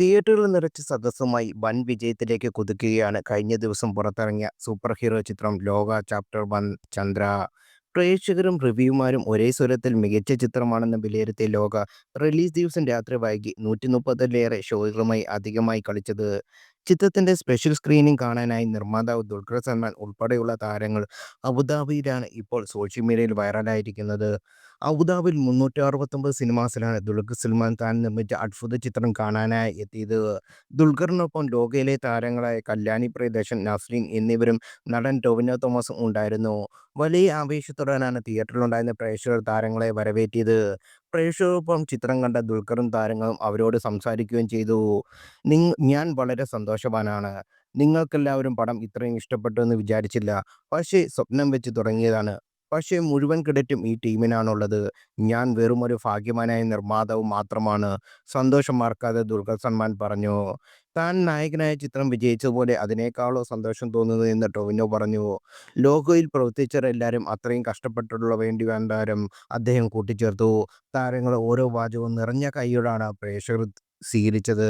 തിയേറ്ററുകൾ നിറച്ച സദസ്സുമായി വൻ വിജയത്തിലേക്ക് കുതിക്കുകയാണ് കഴിഞ്ഞ ദിവസം പുറത്തിറങ്ങിയ സൂപ്പർ ഹീറോ ചിത്രം ലോക ചാപ്റ്റർ വൺ ചന്ദ്ര. പ്രേക്ഷകരും റിവ്യൂമാരും ഒരേ സ്വരത്തിൽ മികച്ച ചിത്രമാണെന്ന് വിലയിരുത്തിയ ലോക, റിലീസ് ദിവസം രാത്രി വൈകി നൂറ്റി മുപ്പതിലേറെ ഷോകളുമായി അധികമായി കളിച്ചത്. ചിത്രത്തിന്റെ സ്പെഷ്യൽ സ്ക്രീനിംഗ് കാണാനായി നിർമ്മാതാവ് ദുൽഖർ സൽമാൻ ഉൾപ്പെടെയുള്ള താരങ്ങൾ അബുദാബിയിലാണ് ഇപ്പോൾ സോഷ്യൽ മീഡിയയിൽ വൈറലായിരിക്കുന്നത്. അബുദാബിയിൽ മുന്നൂറ്റി അറുപത്തൊമ്പത് സിനിമാസിലാണ് ദുൽഖർ സൽമാൻ താൻ നിർമ്മിച്ച അത്ഭുത ചിത്രം കാണാനായി എത്തിയത്. ദുൽഖറിനൊപ്പം ലോകയിലെ താരങ്ങളായ കല്യാണി പ്രിയദർശൻ, നസ്രീൻ എന്നിവരും നടൻ ടൊവിനോ തോമസും ഉണ്ടായിരുന്നു. വലിയ ആവേശത്തോടെയാണ് തിയേറ്ററിലുണ്ടായിരുന്ന പ്രേക്ഷകർ താരങ്ങളെ വരവേറ്റത്. പ്രേക്ഷകർക്കൊപ്പം ചിത്രം കണ്ട ദുൽഖറും താരങ്ങളും അവരോട് സംസാരിക്കുകയും ചെയ്തു. "ഞാൻ വളരെ സന്തോഷവാനാണ്. നിങ്ങൾക്കെല്ലാവരും പടം ഇത്രയും ഇഷ്ടപ്പെട്ടു എന്ന് വിചാരിച്ചില്ല. പക്ഷേ സ്വപ്നം വെച്ച് തുടങ്ങിയതാണ്. പക്ഷേ മുഴുവൻ ക്രെഡിറ്റും ഈ ടീമിനാണുള്ളത്. ഞാൻ വെറും ഒരു ഭാഗ്യമാനായ നിർമ്മാതാവ് മാത്രമാണ്. സന്തോഷം മറക്കാതെ ദുൽഖർ സൽമാൻ പറഞ്ഞു. താൻ നായകനായ ചിത്രം വിജയിച്ചതുപോലെ അതിനേക്കാളോ സന്തോഷം തോന്നുന്നത് എന്ന് ടോവിനോ പറഞ്ഞു. ലോഗോയിൽ പ്രവർത്തിച്ചവരെല്ലാവരും അത്രയും കഷ്ടപ്പെട്ടിട്ടുള്ള വേണ്ടി വേണ്ടിവന്നാലും അദ്ദേഹം കൂട്ടിച്ചേർത്തു. താരങ്ങളെ ഓരോ വാചകവും നിറഞ്ഞ കൈയോടാണ് പ്രേക്ഷകർ സ്വീകരിച്ചത്.